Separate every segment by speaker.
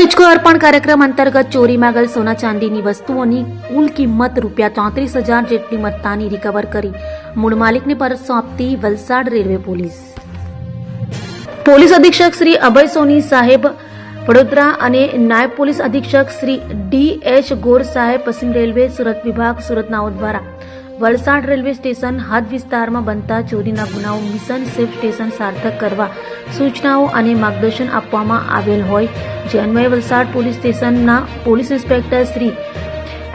Speaker 1: તુચકો અર્પણ કાર્યક્રમ અંતર્ગત ચોરી માગલ સોના ચાંદીની વસ્તુઓની કુલ કિંમત રૂપિયા ચોત્રીસ હજાર જેટલી મત્તાની રિકવર કરી. મૂળ માલિકને પરત સોંપતી વલસાડ રેલવે પોલીસ. પોલીસ અધિક્ષક શ્રી અભય સોની સાહેબ વડોદરા અને નાયબ પોલીસ અધિક્ષક શ્રી ડી એચ ગોર સાહેબ પશ્ચિમ રેલવે સુરત વિભાગ સુરતનાઓ દ્વારા વલસાડ રેલવે સ્ટેશન હદ વિસ્તારમાં બનતા ચોરીના ગુનાઓ મિશન સેફ સ્ટેશન સાર્થક કરવા સૂચનાઓ અને માર્ગદર્શન આપવામાં આવેલ હોય. જે અન્વયે વલસાડ પોલીસ સ્ટેશનના police inspector Shri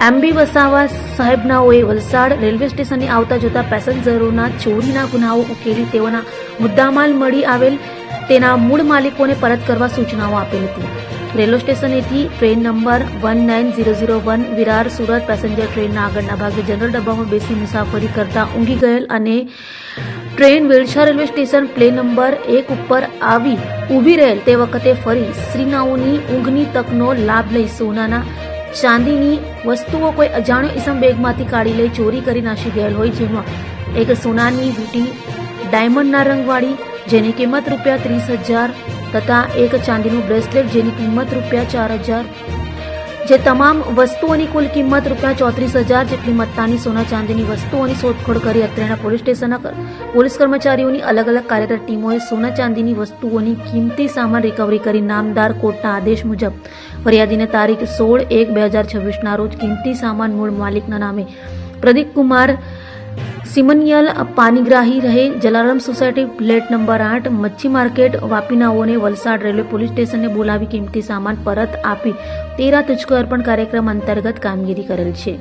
Speaker 1: M B Vasava સાહેબનાઓએ Valsad railway સ્ટેશને આવતા જતા પેસેન્જરોના ચોરીના ગુનાઓ ઉકેલી તેઓના મુદ્દામાલ મળી આવેલ. તેના મૂળ માલિકોને પરત કરવા સૂચનાઓ આપેલ હતી. Railway સ્ટેશનેથી train number one nine zero zero one Virar Surat passenger ટ્રેનના આગળના ભાગે જનરલ ડબ્બામાં બેસી મુસાફરી કરતા ઊંઘી ગયેલ અને ટ્રેન વેલછા રેલવે સ્ટેશન પ્લેન નંબર એક ઉપર આવી ઊભી રહેલ તે વખતે ફરી શ્રીનાઓની ઊંઘની તકનો લાભ લઈ સોનાના ચાંદીની વસ્તુઓ કોઈ અજાણ્યો ઇસમ બેગમાંથી કાઢી લઈ ચોરી કરી નાસી ગયેલ હોય જેમાં એક સોનાની વીટી ડાયમંડના રંગવાળી, જેની કિંમત રૂપિયા ત્રીસ હજાર તથા એક ચાંદીનું બ્રેસલેટ જેની કિંમત રૂપિયા ચાર હજાર. જે તમામ વસ્તુઓની કુલ કિંમત રૂપિયા ચોત્રીસ હજાર જેટલી મત્તાની સોના ચાંદીની વસ્તુઓની શોધખોળ કરી અત્રેના પોલીસ સ્ટેશનના પોલીસ કર્મચારીઓની અલગ અલગ કાર્યરત ટીમોએ સોના ચાંદીની વસ્તુઓની કિંમતી સામાન રિકવરી કરી નામદાર કોર્ટના આદેશ મુજબ. ફરિયાદીને તારીખ સોળ એક બે હજાર છવ્વીસના રોજ કિંમતી સામાન મૂળ માલિકના નામે. પ્રદીપ કુમાર સિમનિયલ પાનીગ્રાહી રહે જલારામ સોસાયટી પ્લેટ નંબર આઠ, મચ્છી માર્કેટ વાપીનાઓને વલસાડ રેલવે પોલીસ સ્ટેશને બોલાવી કિંમતી સામાન પરત આપી તેરા તુચકો અર્પણ કાર્યક્રમ અંતર્ગત કામગીરી કરેલ છે.